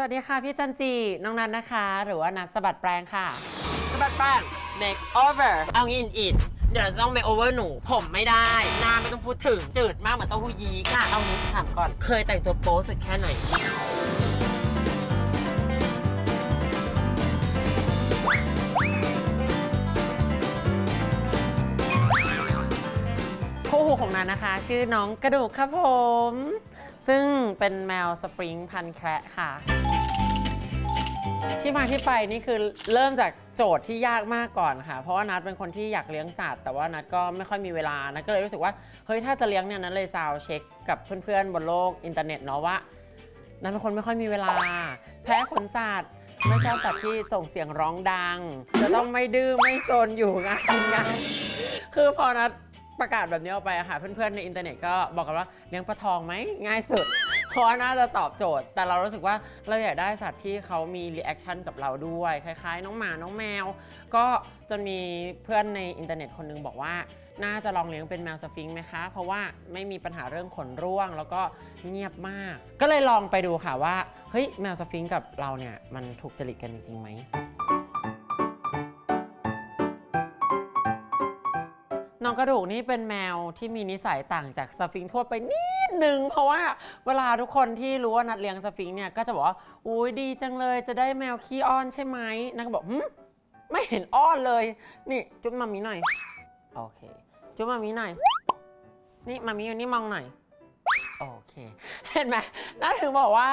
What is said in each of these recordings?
สวัสดีค่ะพี่จันจี น้องนัทนะคะ หรือว่านัทสะบัดแปลงค่ะสบัดแป้ง make over เอางี้อินอินเดี๋ยวจะต้อง make over หนู ผมไม่ได้ หน้าไม่ต้องพูดถึง จืดมากเหมือนเต้าหู้ยี้ค่ะ เอางี้ถามก่อน เคยแต่งตัวโป๊สุดแค่ไหน คู่หูของนัทนะคะ ชื่อน้องกระดูกครับผม ซึ่งเป็นแมวสปริงพันธุ์แคระค่ะ ที่มาที่ไปนี่คือเริ่มจากโจทย์ที่ยากมากก่อนค่ะ เพราะว่านัดเป็นคนที่อยากเลี้ยงสัตว์แต่ว่านัดก็ไม่ค่อยมีเวลานัดก็เลยรู้สึกว่าเฮ้ยถ้าจะเลี้ยงเนี่ยนัดเลยซาวเช็คกับเพื่อนๆบนโลกอินเทอร์เน็ตเนาะว่านัดเป็นคนไม่ค่อยมีเวลา แพ้ขนสัตว์ไม่ชอบสัตว์ที่ส่งเสียงร้องดัง จะต้องไม่ดื้อไม่โซนอยู่งานกินงานคือพอนัดประกาศแบบนี้ออกไปอะค่ะ เพื่อนๆในอินเทอร์เน็ตก็บอกกันว่าเลี้ยงปลาทองไหมง่ายสุด ว่าน่าจะตอบโจทย์ แต่เรารู้สึกว่าเราอยากได้สัตว์ที่เขามีรีแอคชั่นกับเราด้วย คล้ายๆ น้องหมา น้องแมว ก็จนมีเพื่อนในอินเทอร์เน็ตคนหนึงบอกว่า น่าจะลองเลี้ยงเป็นแมวสฟิงค์ไหมคะ เพราะว่าไม่มีปัญหาเรื่องขนร่วง แล้วก็เงียบมาก ก็เลยลองไปดูค่ะว่า เฮ้ย แมวสฟิงค์กับเราเนี่ย มันถูกจริตกันจริงๆไหม กระดูกนี่เป็นแมวที่มีนิสัยต่างจากสฟิงค์ทั่วไปนิดนึง เพราะว่าเวลาทุกคนที่รู้ว่านัดเลี้ยงสฟิงค์เนี่ยก็จะบอกว่าอุ้ยดีจังเลยจะได้แมวขี้อ้อนใช่ไหมนักก็บอกหึไม่เห็นอ้อนเลย นี่จุ๊บมามีหน่อยโอเค จุ๊บมามีหน่อย นี่มามีอยู่นี่มองหน่อยโอเค เห็นไหมน่าถึงบอกว่า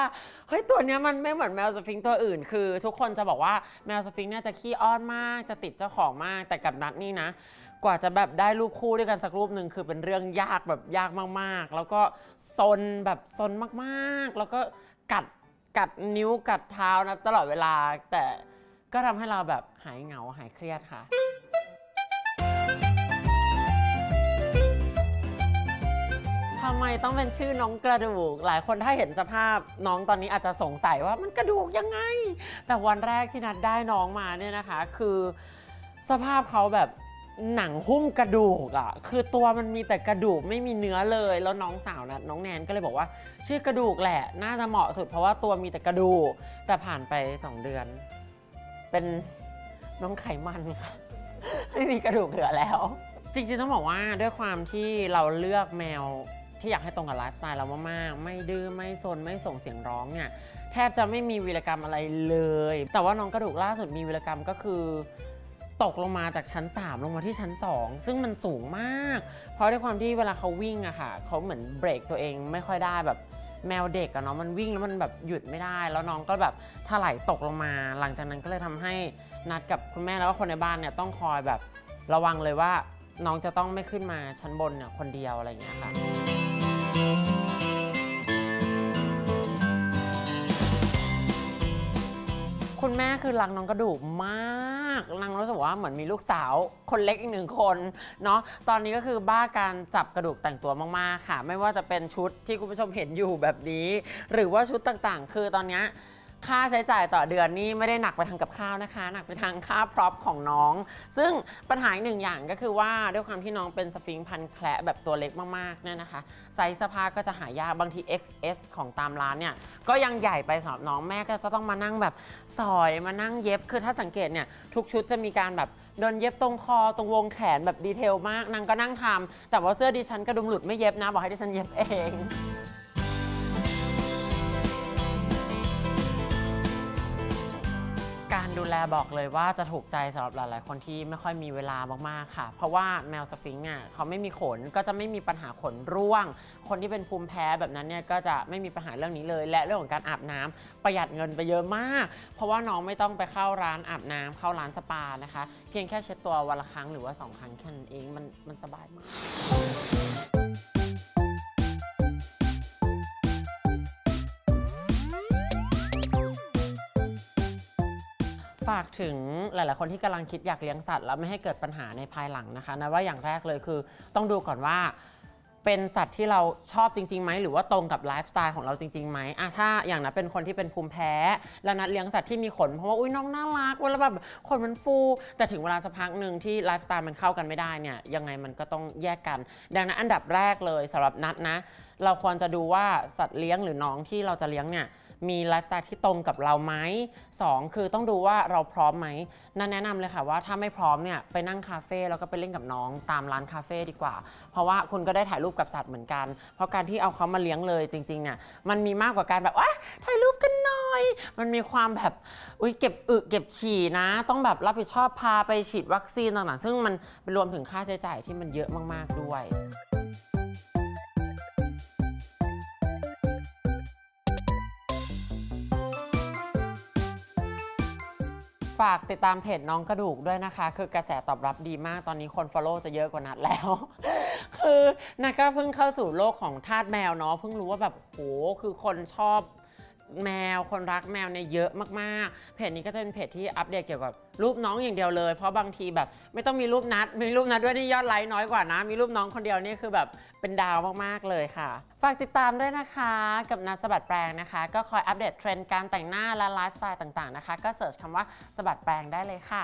เฮ้ยตัวเนี้ยมันไม่เหมือนแมวสฟิงค์ตัวอื่น คือทุกคนจะบอกว่าแมวสฟิงค์เนี่ยจะขี้อ้อนมากจะติดเจ้าของมากแต่กับนัดนี่นะ กว่าจะแบบได้รูปคู่ด้วยกันสักรูปหนึ่งคือเป็นเรื่องยากแบบยากมากๆ แล้วก็ซนแบบซนมากๆ แล้วก็กัดกัดนิ้วกัดเท้านะตลอดเวลา แต่ก็ทำให้เราแบบหายเหงาหายเครียดค่ะ ทำไมต้องเป็นชื่อน้องกระดูก หลายคนถ้าเห็นสภาพน้องตอนนี้อาจจะสงสัยว่ามันกระดูกยังไง แต่วันแรกที่นัดได้น้องมาเนี่ยนะคะ คือสภาพเขาแบบหนังหุ้มกระดูกอะ่ะ คือตัวมันมีแต่กระดูกไม่มีเนื้อเลย แล้วน้องสาวนะน้องแนนก็เลยบอกว่า ชื่อกระดูกแหละ น่าจะเหมาะสุด เพราะว่าตัวมีแต่กระดูก แต่ผ่านไป 2 เดือน เป็นน้องไขมันค่ะ ไม่มีกระดูกเหลือแล้ว จริงๆต้องบอกว่าด้วยความที่เราเลือกแมว ที่อยากให้ตรงกับไลฟ์สไตล์เรามากๆ ไม่ดื้อไม่ซนไม่ส่งเสียงร้องเนี่ยแทบจะไม่มีวีรกรรมอะไรเลย แต่ว่าน้องกระดูกล่าสุดมีวีรกรรมก็คือ ตกลงมาจากชั้น 3 ลงมาที่ชั้น 2 ซึ่งมันสูงมาก เพราะด้วยความที่เวลาเขาวิ่งอะค่ะเขาเหมือนเบรกตัวเองไม่ค่อยได้แบบแมวเด็กอะเนาะมันวิ่งแล้วมันแบบหยุดไม่ได้ แล้วน้องก็แบบถลายตกลงมา หลังจากนั้นก็เลยทำให้นัดกับคุณแม่แล้วก็คนในบ้านเนี่ยต้องคอยแบบระวังเลยว่า น้องจะต้องไม่ขึ้นมาชั้นบนเนี่ยคนเดียวอะไรอย่างเงี้ยค่ะคุณแม่คือรักน้องกระดูกมากรังรู้สึกว่าเหมือนมีลูกสาวคนเล็กอีกหนึ่งคนเนาะตอนนี้ก็คือบ้าการจับกระดูกแต่งตัวมากๆค่ะ ไม่ว่าจะเป็นชุดที่คุณผู้ชมเห็นอยู่แบบนี้ หรือว่าชุดต่างๆ คือตอนนี้ ค่าใช้จ่ายต่อเดือนนี่ไม่ได้หนักไปทางกับข้าวนะคะ หนักไปทางค่าพร็อพของน้อง ซึ่งปัญหาหนึ่งอย่างก็คือว่าด้วยความที่น้องเป็นสฟิงค์พันแคระแบบตัวเล็กมากๆเนี่ยนะคะไซส์เสื้อผ้าก็จะหายากบางที XS ของตามร้านเนี่ยก็ยังใหญ่ไปสำหรับน้องแม่ก็จะต้องมานั่งแบบสอยมานั่งเย็บ คือถ้าสังเกตเนี่ยทุกชุดจะมีการแบบโดนเย็บตรงคอตรงวงแขนแบบดีเทลมากนางก็นั่งทำแต่ว่าเสื้อดิฉันกระดุมหลุดไม่เย็บนะบอกให้ดิฉันเย็บเอง ดูแลบอกเลยว่าจะถูกใจสำหรับหลาย ๆ คนที่ไม่ค่อยมีเวลามาก ๆ ค่ะ เพราะว่าแมวสฟิงค์อะเขาไม่มีขนก็จะไม่มีปัญหาขนร่วง คนที่เป็นภูมิแพ้แบบนั้นเนี่ยก็จะไม่มีปัญหาเรื่องนี้เลย และเรื่องของการอาบน้ำประหยัดเงินไปเยอะมาก เพราะว่าน้องไม่ต้องไปเข้าร้านอาบน้ำเข้าร้านสปานะคะ เพียงแค่เช็ดตัววันละครั้งหรือว่าสองครั้งแค่นั้นเองมันมันสบายมาก ฝากถึงหลาย ๆ คนที่กำลังคิดอยากเลี้ยงสัตว์แล้วไม่ให้เกิดปัญหาในภายหลังนะคะนะว่าอย่างแรกเลยคือต้องดูก่อนว่าเป็นสัตว์ที่เราชอบจริงๆไหมหรือว่าตรงกับไลฟ์สไตล์ของเราจริงๆไหมอะถ้าอย่างนั้นเป็นคนที่เป็นภูมิแพ้ แล้วนัดเลี้ยงสัตว์ที่มีขนเพราะว่าอุ้ยน้องน่ารักเวลาแบบขนมันฟู แต่ถึงเวลาสักพักหนึ่งที่ไลฟ์สไตล์มันเข้ากันไม่ได้เนี่ยยังไงมันก็ต้องแยกกัน ดังนั้นอันดับแรกเลยสำหรับนัดนะ เราควรจะดูว่าสัตว์เลี้ยงหรือน้องที่เราจะเลี้ยงเนี่ย มีไลฟ์สไตล์ที่ตรงกับเราไหมสองคือต้องดูว่าเราพร้อมไหมนั่นแนะนำเลยค่ะว่าถ้าไม่พร้อมเนี่ยไปนั่งคาเฟ่แล้วก็ไปเล่นกับน้องตามร้านคาเฟ่ดีกว่า เพราะว่าคุณก็ได้ถ่ายรูปกับสัตว์เหมือนกัน เพราะการที่เอาเขามาเลี้ยงเลยจริงๆเนี่ยมันมีมากกว่าการแบบว่าถ่ายรูปกันหน่อย มันมีความแบบอุ้ยเก็บอึเก็บฉี่นะ ต้องแบบรับผิดชอบพาไปฉีดวัคซีนต่างๆ ซึ่งมันรวมถึงค่าใช้จ่ายที่มันเยอะมาก ๆด้วย ฝากติดตามเพจน้องกระดูกด้วยนะคะ คือกระแสตอบรับดีมากตอนนี้คน follow จะเยอะกว่านัดแล้ว คือนัดก็เพิ่งเข้าสู่โลกของทาสแมวเนาะเพิ่งรู้ว่าแบบโหคือคนชอบ แมวคนรักแมวเนี่ยเยอะมากๆ เพจนี้ก็จะเป็นเพจที่อัปเดตเกี่ยวกับรูปน้องอย่างเดียวเลย เพราะบางทีแบบไม่ต้องมีรูปนัด มีรูปนัดด้วยนี่ยอดไลค์น้อยกว่านะ มีรูปน้องคนเดียวนี่คือแบบเป็นดาวมากๆเลยค่ะ ฝากติดตามด้วยนะคะกับนัดสบัดแปลงนะคะ ก็คอยอัปเดตเทรนด์การแต่งหน้าและไลฟ์สไตล์ต่างๆนะคะ ก็เสิร์ชคำว่าสบัดแปลงได้เลยค่ะ